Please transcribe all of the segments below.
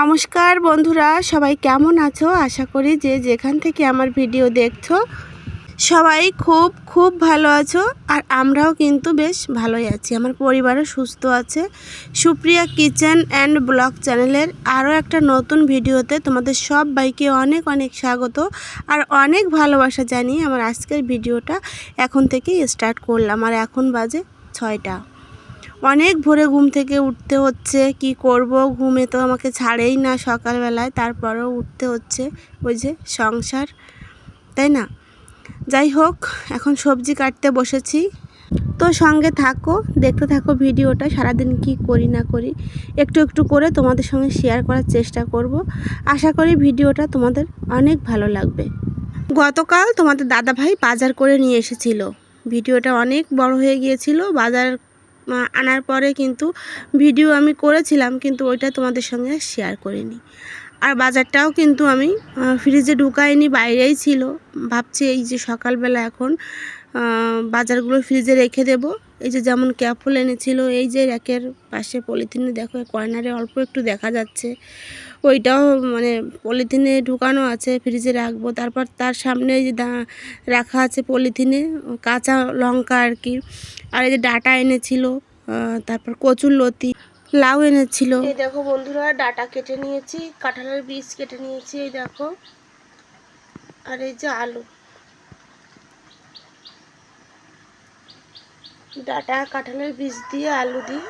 নমস্কার বন্ধুরা, সবাই কেমন আছো? আশা করি যে যেখান থেকে আমার ভিডিও দেখছ, সবাই খুব খুব ভালো আছো আর আমরাও কিন্তু বেশ ভালোই আছি। আমার পরিবারও সুস্থ আছে। সুপ্রিয়া কিচেন অ্যান্ড ব্লগ চ্যানেলের আরও একটা নতুন ভিডিওতে তোমাদের সব বাইকে অনেক অনেক স্বাগত আর অনেক ভালোবাসা জানিয়ে আমার আজকের ভিডিওটা এখন থেকেই স্টার্ট করলাম। আর এখন বাজে ছয়টা। অনেক ভোরে ঘুম থেকে উঠতে হচ্ছে, কি করব? ঘুমে তো আমাকে ছাড়েই না সকালবেলায়, তারপরেও উঠতে হচ্ছে ওই যে সংসার, তাই না? যাই হোক, এখন সবজি কাটতে বসেছি। তো সঙ্গে থাকো, দেখতে থাকো ভিডিওটা, সারাদিন কি করি না করি, একটু একটু করে তোমাদের সঙ্গে শেয়ার করার চেষ্টা করব। আশা করি ভিডিওটা তোমাদের অনেক ভালো লাগবে। গতকাল তোমাদের দাদাভাই বাজার করে নিয়ে এসেছিল। ভিডিওটা অনেক বড় হয়ে গিয়েছিল, বাজার আনার পরে কিন্তু ভিডিও আমি করেছিলাম, কিন্তু ওইটা তোমাদের সঙ্গে শেয়ার করিনি। আর বাজারটাও কিন্তু আমি ফ্রিজে ঢুকাইনি, বাইরেই ছিল। ভাবছি এই যে সকালবেলা এখন বাজারগুলো ফ্রিজে রেখে দেব। এই যে যেমন ক্যাপফুল এনেছিল, এই যে র্যাকের পাশে পলিথিনে দেখো কর্নারে অল্প একটু দেখা যাচ্ছে। ওইটাও মানে পলিথিনে ঢুকানো আছে ফ্রিজে রাখব। তারপর তার সামনে যে রাখা আছে পলিথিনে, কাঁচা লঙ্কা আর কি। আর এই যে ডাটা এনেছিল তারপর কচুর লতি, লাউ এনেছিল। এই দেখো বন্ধুরা, ডাটা কেটে নিয়েছি, কাঁঠালের বীজ কেটে নিয়েছি, এই দেখো। আর এই যে আলু। ডাটা, কাঁঠালের বীজ দিয়ে আলু দিয়ে।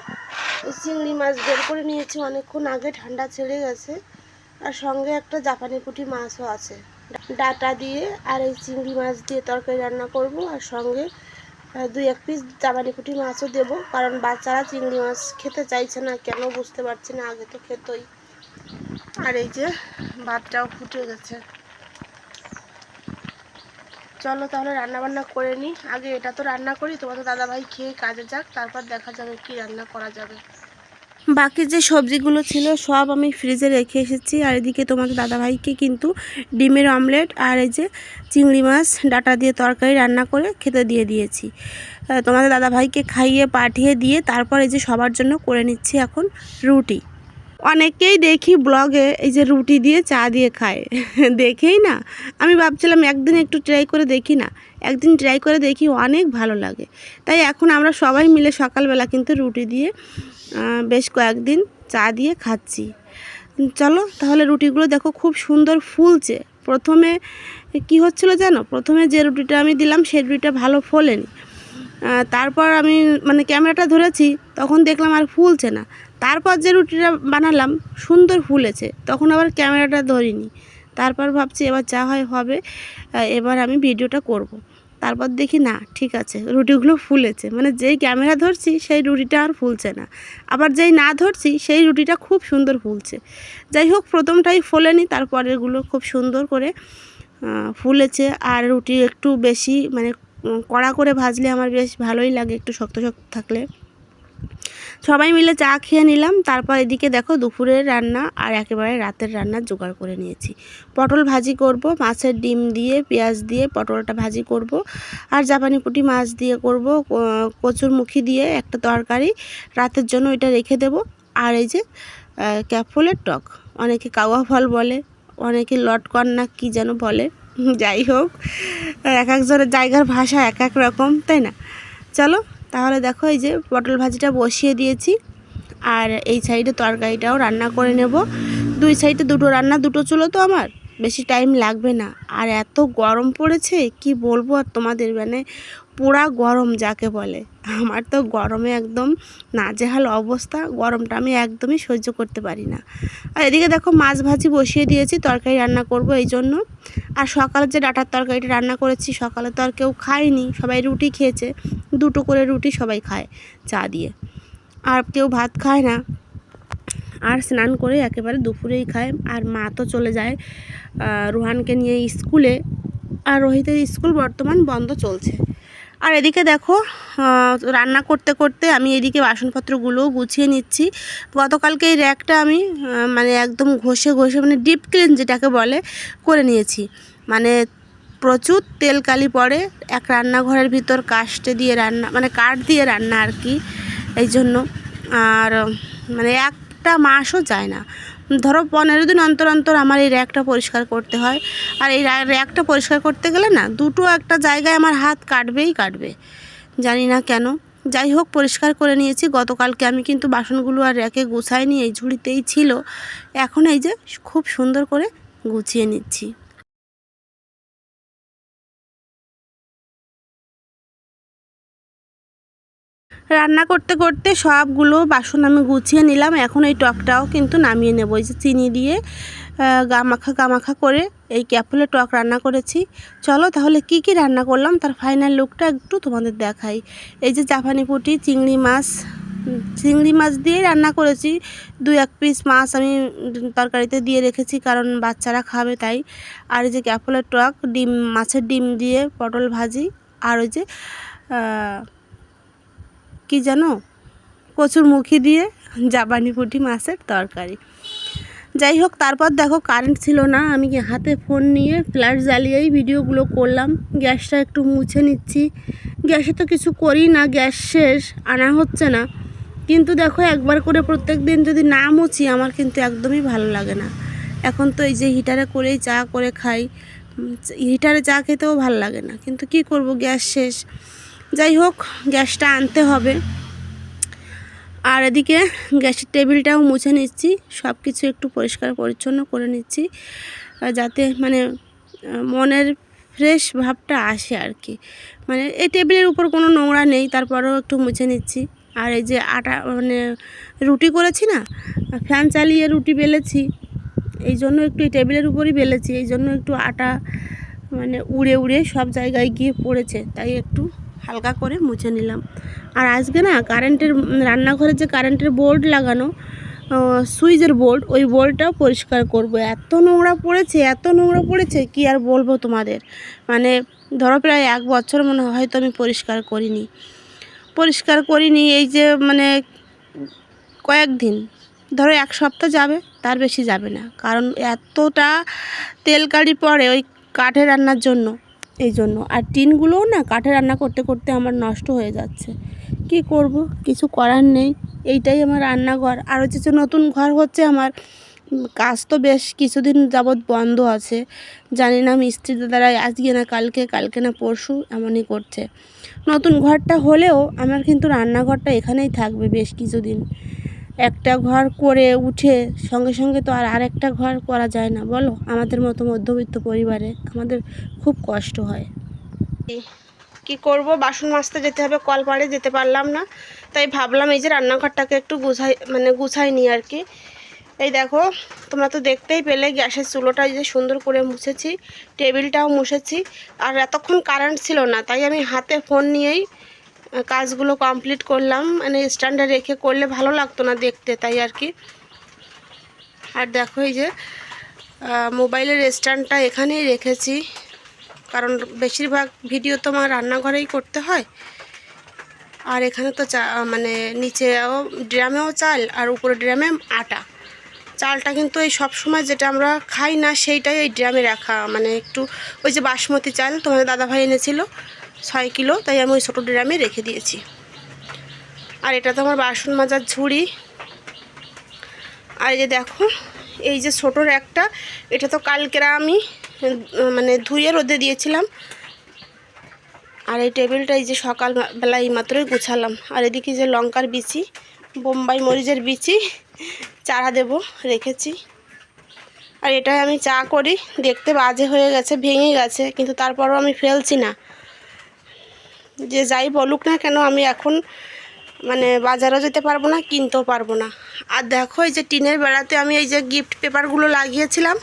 চিংড়ি মাছ বের করে নিয়েছি, অনেকক্ষণ আগে ঠান্ডা ছেড়ে গেছে। আর সঙ্গে একটা জাপানি পুঁটি মাছও আছে। ডাটা দিয়ে আর এই চিংড়ি মাছ দিয়ে তরকারি রান্না করব, আর সঙ্গে দুই এক পিস জাপানি কুটি মাছও দেবো। কারণ বাচ্চারা চিংড়ি মাছ খেতে চাইছে না, কেন বুঝতে পারছি না, আগে তো খেতই। আর এই যে ভাতটাও ফুটে গেছে। চলো তাহলে রান্না বান্না করে নিই। আগে এটা তো রান্না করি, তোমাদের দাদাভাই খেয়ে কাজে যাক, তারপর দেখা যাবে কি রান্না করা যাবে। বাকি যে সবজিগুলো ছিল সব আমি ফ্রিজে রেখে এসেছি। আর এদিকে তোমাদের দাদাভাইকে কিন্তু ডিমের অমলেট আর এই যে চিংড়ি মাছ, ডাটা দিয়ে তরকারি রান্না করে খেতে দিয়ে দিয়েছি। তোমাদের দাদাভাইকে খাইয়ে, পাঠিয়ে দিয়ে তারপর এই যে সবার জন্য করে নিচ্ছি এখন রুটি। অনেকেই দেখি ব্লগে এই যে রুটি দিয়ে চা দিয়ে খায়। দেখেই না। আমি ভাবছিলাম একদিন একটু ট্রাই করে দেখি না। একদিন ট্রাই করে দেখি অনেক ভালো লাগে। তাই এখন আমরা সবাই মিলে সকালবেলা কিন্তু রুটি দিয়ে বেশ কয়েকদিন চা দিয়ে খাচ্ছি। চলো তাহলে রুটিগুলো দেখো খুব সুন্দর ফুলছে। প্রথমে কি হচ্ছিল জানো? প্রথমে যে রুটিটা আমি দিলাম সেই রুটিটা ভালো ফোলেনি। তারপর আমি মানে ক্যামেরাটা ধরেছি, তখন দেখলাম আর ফুলছে না। তারপর যে রুটিটা বানালাম, সুন্দর ফুলেছে। তখন আবার ক্যামেরাটা ধরিনি। তারপর ভাবছি এবার যা হয় হবে এবার আমি ভিডিওটা করব। তারপর দেখি না, ঠিক আছে, রুটিগুলো ফুলেছে। মানে যেই ক্যামেরা ধরছি, সেই রুটিটা আর ফুলছে না। আবার যেই না ধরছি, সেই রুটিটা খুব সুন্দর ফুলছে। যাই হোক, প্রথমটাই ফোলেনি, তারপরেরগুলো খুব সুন্দর করে ফুলেছে। আর রুটি একটু বেশি মানে কড়া করে ভাজলে আমার বেশ ভালোই লাগে একটু শক্ত শক্ত থাকলে। সবাই মিলে চা খেয়ে নিলাম। তারপর এদিকে দেখো দুপুরের রান্না আর একেবারে রাতের রান্না জোগাড় করে নিয়েছি। পটল ভাজি করব মাছের ডিম দিয়ে পেঁয়াজ দিয়ে পটলটা ভাজি করব আর জাপানি পুঁটি মাছ দিয়ে করব কচুর মুখি দিয়ে একটা তরকারি। রাতের জন্য এটা রেখে দেব। আর এই যে আহ, ক্যাপফুলের টক অনেকে কাওয়া ফল বলে অনেকে লটকন না কী যেন বলে যাই হোক এক একজনের জায়গার ভাষা এক এক রকম তাই না? চলো তাহলে দেখো এই যে পটল ভাজিটা বসিয়ে দিয়েছি। আর এই সাইডে তরকারিটাও রান্না করে নেব। দুই সাইডে দুটো রান্না, দুটো চুলো তো আমার। বেশি টাইম লাগবে না। আর এত গরম পড়েছে, কি বলব আর তোমাদের? মানে পোড়া গরম যাকে বলে। আমার তো গরমে একদম নাজেহাল অবস্থা, গরমটা আমি একদমই সহ্য করতে পারি না। আর এদিকে দেখো মাছ ভাজি বসিয়ে দিয়েছি, তরকারি রান্না করব এই জন্য। আর সকালে যে ডাটার তরকারিটা রান্না করেছি, সকালে তো আর কেউ খায়নি, সবাই রুটি খেয়েছে। দুটো করে রুটি সবাই খায় চা দিয়ে। আর কেউ ভাত খায় না। আর স্নান করে একেবারে দুপুরেই খায়। আর মা তো চলে যায় রোহানকে নিয়ে স্কুলে। আর রোহিতের স্কুল বর্তমান বন্ধ চলছে। আর এদিকে দেখো রান্না করতে করতে আমি এদিকে বাসনপত্রগুলোও গুছিয়ে নিচ্ছি। গতকালকে এই র্যাকটা আমি মানে একদম ঘষে ঘষে মানে ডিপ ক্লিন যেটাকে বলে, করে নিয়েছি। মানে প্রচুর তেল কালি পড়ে, এক রান্নাঘরের ভিতর কাস্টে দিয়ে রান্না মানে কাঠ দিয়ে রান্না আর কি এই জন্য আর মানে একটা মাসও যায় না। ধরো পনেরো দিন অন্তর অন্তর আমার এই র্যাকটা পরিষ্কার করতে হয়। আর এই র্যাকটা পরিষ্কার করতে গেলে না দুটো একটা জায়গায় আমার হাত কাটবেই কাটবে। জানি না কেন। যাই হোক, পরিষ্কার করে নিয়েছি। গতকালকে আমি কিন্তু বাসনগুলো আর র্যাকে গুছাইনি, এই ঝুড়িতেই ছিল। এখন এই যে খুব সুন্দর করে গুছিয়ে নিচ্ছি। রান্না করতে করতে সবগুলো বাসন আমি গুছিয়ে নিলাম। এখন এই টকটাও কিন্তু নামিয়ে নেব। এই যে চিনি দিয়ে গামাখা গামাখা করে এই ক্যাপলে টক রান্না করেছি। চলো তাহলে কি কি রান্না করলাম তার ফাইনাল লুকটা একটু তোমাদের দেখাই। এই যে জাপানি পুঁটি, চিংড়ি মাছ চিংড়ি মাছ দিয়েই রান্না করেছি। দু এক পিস মাছ আমি তরকারিতে দিয়ে রেখেছি কারণ বাচ্চারা খাবে তাই। আর এই যে ক্যাপলের টক, ডিম, মাছের ডিম দিয়ে পটল ভাজি। আর ওই যে কি জানো? কচুর মুখি দিয়ে জাপানি পুঁটি মাছের তরকারি। যাই হোক, তারপর দেখো কারেন্ট ছিল না, আমি হাতে ফোন নিয়ে ফ্ল্যাশ জ্বালিয়েই ভিডিওগুলো করলাম। গ্যাসটা একটু মুছে নিচ্ছি। গ্যাসে তো কিছু করি না, গ্যাস শেষ, আনা হচ্ছে না। কিন্তু দেখো, একবার করে প্রত্যেক দিন যদি না মুছি, আমার কিন্তু একদমই ভালো লাগে না। এখন তো এই যে হিটারে করেই চা করে খাই। হিটারে চা খেতেও ভালো লাগে না। কিন্তু কি করব, গ্যাস শেষ। যাই হোক, গ্যাসটা আনতে হবে। আর এদিকে গ্যাসের টেবিলটাও মুছে নিচ্ছি সব কিছু একটু পরিষ্কার পরিচ্ছন্ন করে নিচ্ছি যাতে মানে মনের ফ্রেশ ভাবটা আসে আর কি। মানে এই টেবিলের উপর কোনো নোংরা নেই, তারপরেও একটু মুছে নিচ্ছি। আর এই যে আটা মানে রুটি করেছি না, ফ্যান চালিয়ে রুটি বেলেছি, এই জন্য একটু এই টেবিলের উপরই বেলেছি, এই জন্য একটু আটা মানে উড়ে উড়ে সব জায়গায় গিয়ে পড়েছে, তাই একটু হালকা করে মুছে নিলাম। আর আজকে না কারেন্টের রান্নাঘরে যে কারেন্টের বোর্ড লাগানো সুইচের বোর্ড ওই বোর্ডটাও পরিষ্কার করব। এত নোংরা পড়েছে, এত নোংরা পড়েছে, কি আর বলব তোমাদের? মানে ধরো প্রায় এক বছর মনে হয় হয়তো আমি পরিষ্কার করিনি। পরিষ্কার করিনি এই যে মানে কয়েকদিন। ধরো এক সপ্তাহ যাবে, তার বেশি যাবে না। কারণ এতটা তেল কাড়ি পড়ে ওই কাঠে রান্নার জন্য। এই জন্য আর টিনগুলোও না কাঠে রান্না করতে করতে আমার নষ্ট হয়ে যাচ্ছে। কি করব? কিছু করার নেই। এইটাই আমার রান্নাঘর। আর হচ্ছে যে নতুন ঘর হচ্ছে আমার। কাজ তো বেশ কিছুদিন যাবৎ বন্ধ আছে। জানি না মিস্ত্রি দাদারা আজকে না কালকে কালকে না পরশু এমনই করছে। নতুন ঘরটা হলেও আমার কিন্তু রান্নাঘরটা এখানেই থাকবে বেশ কিছুদিন। একটা ঘর করে উঠে সঙ্গে সঙ্গে তো আর আরেকটা ঘর করা যায় না, বলো? আমাদের মতো মধ্যবিত্ত পরিবারে আমাদের খুব কষ্ট হয়। কি করব? বাসন মাজতে যেতে হবে, কলপাড়ে যেতে পারলাম না। তাই ভাবলাম এই যে রান্নাঘরটাকে একটু গুছাই মানে গুছাই নি আর কি। এই দেখো, তোমরা তো দেখতেই পেলে গ্যাসের চুলোটা যে সুন্দর করে মুছেছি, টেবিলটাও মুছেছি। আর এতক্ষণ কারেন্ট ছিল না, তাই আমি হাতে ফোন নিয়েই কাজগুলো কমপ্লিট করলাম। মানে স্ট্যান্ডে রেখে করলে ভালো লাগতো না দেখতে, তাই আর কি। আর দেখো এই যে মোবাইলের স্ট্যান্ডটা এখানেই রেখেছি। কারণ বেশিরভাগ ভিডিও তো আমার রান্নাঘরেই করতে হয়। আর এখানে তো চা মানে নিচেও ড্রামেও চাল, আর উপরে ড্রামে আটা। চালটা কিন্তু এই সব সময় যেটা আমরা খাই না, সেইটাই এই ড্রামে রাখা। মানে একটু ওই যে বাসমতি চাল তোমাদের দাদাভাই এনেছিল ছয় কিলো, তাই আমি ওই ছোটো ড্রামে রেখে দিয়েছি। আর এটা তো আমার বাসন মাজার ঝুড়ি। আর এই যে দেখো, এই যে ছোটোর একটা, এটা তো কালকেরা আমি মানে ধুয়ে রোদে দিয়েছিলাম। আর এই টেবিলটা এই যে সকালবেলা এই মাত্রই গুছালাম। আর এদিকে যে লঙ্কার বিচি, বোম্বাই মরিচের বিচি, চারা দেব, রেখেছি। আর এটাই আমি চা করি, দেখতে বাজে হয়ে গেছে, ভেঙে গেছে, কিন্তু তারপরও আমি ফেলছি না। যে যাই বলুক না কেন, আমি এখন মানে বাজারও যেতে পারব না, কিনতেও পারব না। আর দেখো এই যে টিনের বেড়াতে আমি এই যে গিফট পেপারগুলো লাগিয়েছিলাম,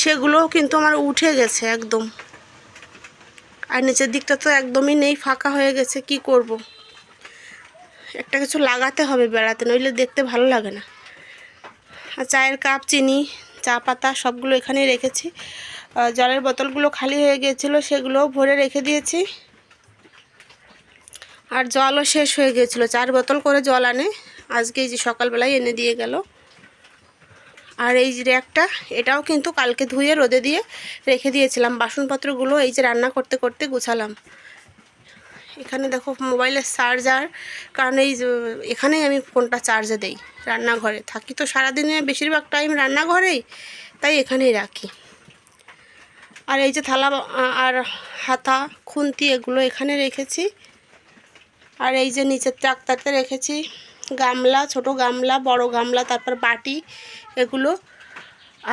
সেগুলোও কিন্তু আমার উঠে গেছে একদম। আর নিচের দিকটা তো একদমই নেই, ফাঁকা হয়ে গেছে, কি করব। একটা কিছু লাগাতে হবে বেড়াতে, নইলে দেখতে ভালো লাগে না। আর চায়ের কাপ, চিনি, চা পাতা সবগুলো এখানেই রেখেছি। জলের বোতলগুলো খালি হয়ে গিয়েছিল, সেগুলোও ভরে রেখে দিয়েছি। আর জলও শেষ হয়ে গিয়েছিল চার বোতল করে জল আনে। আজকে এই যে সকালবেলায় এনে দিয়ে গেল। আর এই যে র্যাকটা, এটাও কিন্তু কালকে ধুয়ে রোদে দিয়ে রেখে দিয়েছিলাম। বাসনপত্রগুলো এই যে রান্না করতে করতে গুছালাম। এখানে দেখো মোবাইলের চার্জার, কারণ এই এখানেই আমি ফোনটা চার্জে দেই রান্নাঘরে। থাকি তো সারাদিনে বেশিরভাগ টাইম রান্নাঘরেই, তাই এখানেই রাখি। আর এই যে থালা আর হাতা, খুন্তি এগুলো এখানে রেখেছি। আর এই যে নিচের চাকতাতে রেখেছি, গামলা, ছোট গামলা, বড় গামলা, তারপর বাটি, এগুলো।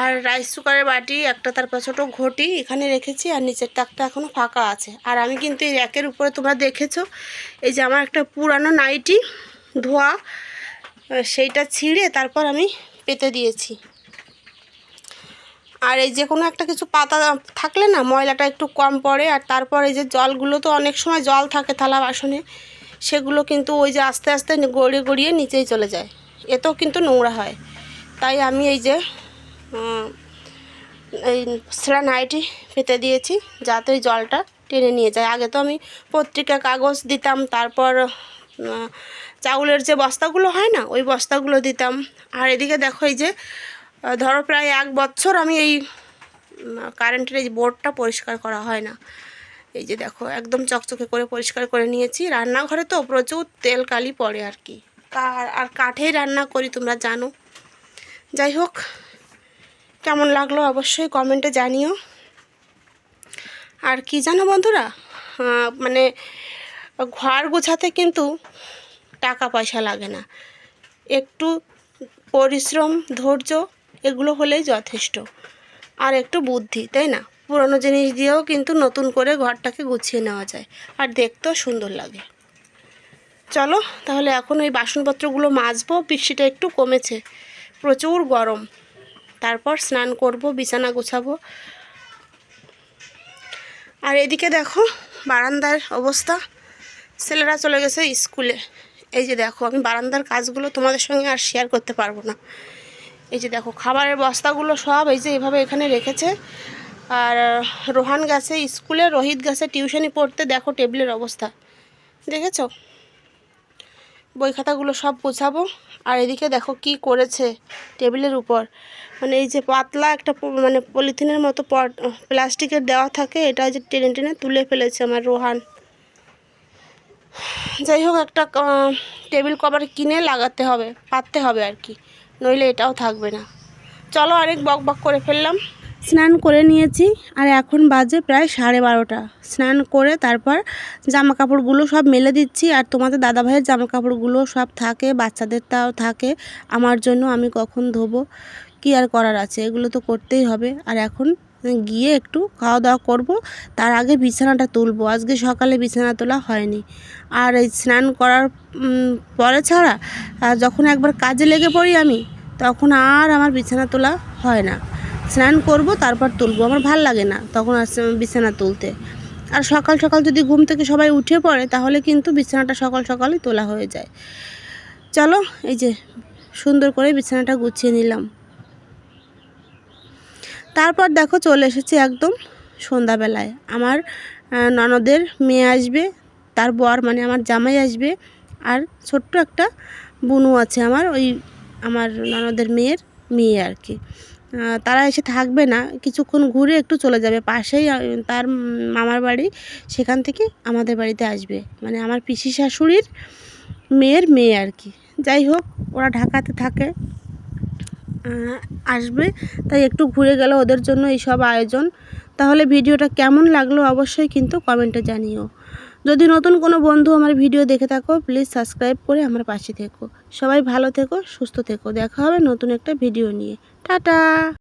আর রাইস কুকারের বাটি, একটা, তারপর ছোট ঘটি এখানে রেখেছি, আর নিচের তাকটা এখনও ফাঁকা আছে। আর আমি কিন্তু এই র্যাকের উপরে তোমরা দেখেছ, এই যে আমার একটা পুরানো নাইটি, ধোয়া, সেইটা ছিঁড়ে তারপর আমি পেতে দিয়েছি। আর এই যে কোনো একটা কিছু পাতা থাকলে না ময়লাটা একটু কম পড়ে, আর তারপর এই যে জলগুলো তো অনেক সময় জল থাকে থালা বাসনে সেগুলো কিন্তু ওই যে আস্তে আস্তে গড়িয়ে গড়িয়ে নিচেই চলে যায়। এতেও কিন্তু নোংরা হয়। তাই আমি এই যে এই সেরা নাইটি পেতে দিয়েছি, যাতে ওই জলটা টেনে নিয়ে যায়। আগে তো আমি পত্রিকা কাগজ দিতাম, তারপর চাউলের যে বস্তাগুলো হয় না, ওই বস্তাগুলো দিতাম। আর এদিকে দেখো এই যে ধরো প্রায় এক বছর আমি এই কারেন্টের এই বোর্ডটা পরিষ্কার করা হয় না। এই যে দেখো, একদম চকচকে করে পরিষ্কার করে নিয়েছি। রান্নাঘরে তো প্রচুর তেল কালি পড়ে আর কি। আর কাঠেই রান্না করি, তোমরা জানো। যাই হোক, কেমন লাগল অবশ্যই কমেন্টে জানিও। আর কি জানো বন্ধুরা? মানে ঘর গোছাতে কিন্তু টাকা পয়সা লাগে না। একটু পরিশ্রম, ধৈর্য, এগুলো হলেই যথেষ্ট। আর একটু বুদ্ধি, তাই না? পুরনো জিনিস দিয়েও কিন্তু নতুন করে ঘরটাকে গুছিয়ে নেওয়া যায়। আর দেখতেও সুন্দর লাগে। চলো, তাহলে এখন ওই বাসনপত্রগুলো মাজবো, বৃষ্টিটা একটু কমেছে। প্রচুর গরম। তারপর স্নান করব, বিছানা গোছাবো। আর এদিকে দেখো, বারান্দার অবস্থা। ছেলেরা চলে গেছে স্কুলে। এই যে দেখো, আমি বারান্দার কাজগুলো তোমাদের সঙ্গে আর শেয়ার করতে পারব না। এই যে দেখো, খাবারের বস্তাগুলো সব এই যে এভাবে এখানে রেখেছে। আর রোহান গেছে স্কুলে, রোহিত গেছে টিউশনি পড়তে। দেখো টেবিলের অবস্থা। দেখেছ? বই খাতাগুলো সব গোছাবো। আর এদিকে দেখো কি করেছে টেবিলের উপর। মানে এই যে পাতলা একটা মানে পলিথিনের মতো পট, প্লাস্টিকের দেওয়া থাকে, এটা যে টেনে টেনে তুলে ফেলেছে আমার রোহান। যাই হোক, একটা টেবিল কভার কিনে লাগাতে হবে, পাততে হবে আর কি। নইলে এটাও থাকবে না। চলো অনেক বক বক করে ফেললাম। স্নান করে নিয়েছি আর এখন বাজে প্রায় সাড়ে বারোটা। স্নান করে তারপর জামা কাপড়গুলো সব মেলে দিচ্ছি আর তোমাদের দাদাভাইয়ের জামা কাপড়গুলো সব থাকে বাচ্চাদের তাও থাকে। আমার জন্য আমি কখন ধোবো, কি আর করার আছে? এগুলো তো করতেই হবে। আর এখন গিয়ে একটু খাওয়া দাওয়া করব, তার আগে বিছানাটা তুলবো। আজকে সকালে বিছানা তোলা হয়নি। আর এই স্নান করার পরে ছাড়া যখন একবার কাজে লেগে পড়ি আমি, তখন আর আমার বিছানা তোলা হয় না। স্নান করব, তারপর তুলবো। আমার ভালো লাগে না তখন আসছে বিছানা তুলতে। আর সকাল সকাল যদি ঘুম থেকে সবাই উঠে পড়ে, তাহলে কিন্তু বিছানাটা সকাল সকালই তোলা হয়ে যায়। চলো, এই যে সুন্দর করে বিছানাটা গুছিয়ে নিলাম। তারপর দেখো চলে এসেছি একদম সন্ধ্যাবেলায়। আমার ননদের মেয়ে আসবে, তার বর মানে আমার জামাই আসবে, আর ছোট্ট একটা বুনু আছে আমার, ওই আমার ননদের মেয়ের মেয়ে আর কি। তারা এসে থাকবে না, কিছুক্ষণ ঘুরে একটু চলে যাবে। পাশেই তার মামার বাড়ি, সেখান থেকে আমাদের বাড়িতে আসবে। মানে আমার পিসি শাশুড়ির মেয়ের মেয়ে আর কি। যাই হোক, ওরা ঢাকাতে থাকে আসবে। তাই একটু ঘুরে গেল ওদের জন্য এই সব আয়োজন। তাহলে ভিডিওটা কেমন লাগল অবশ্যই কিন্তু কমেন্টে জানিও। যদি নতুন কোনো বন্ধু আমার ভিডিও দেখে থাকো প্লিজ সাবস্ক্রাইব করে আমার পাশে থেকো। সবাই ভালো থেকো, সুস্থ থেকো। দেখা হবে নতুন একটা ভিডিও নিয়ে। 哒哒。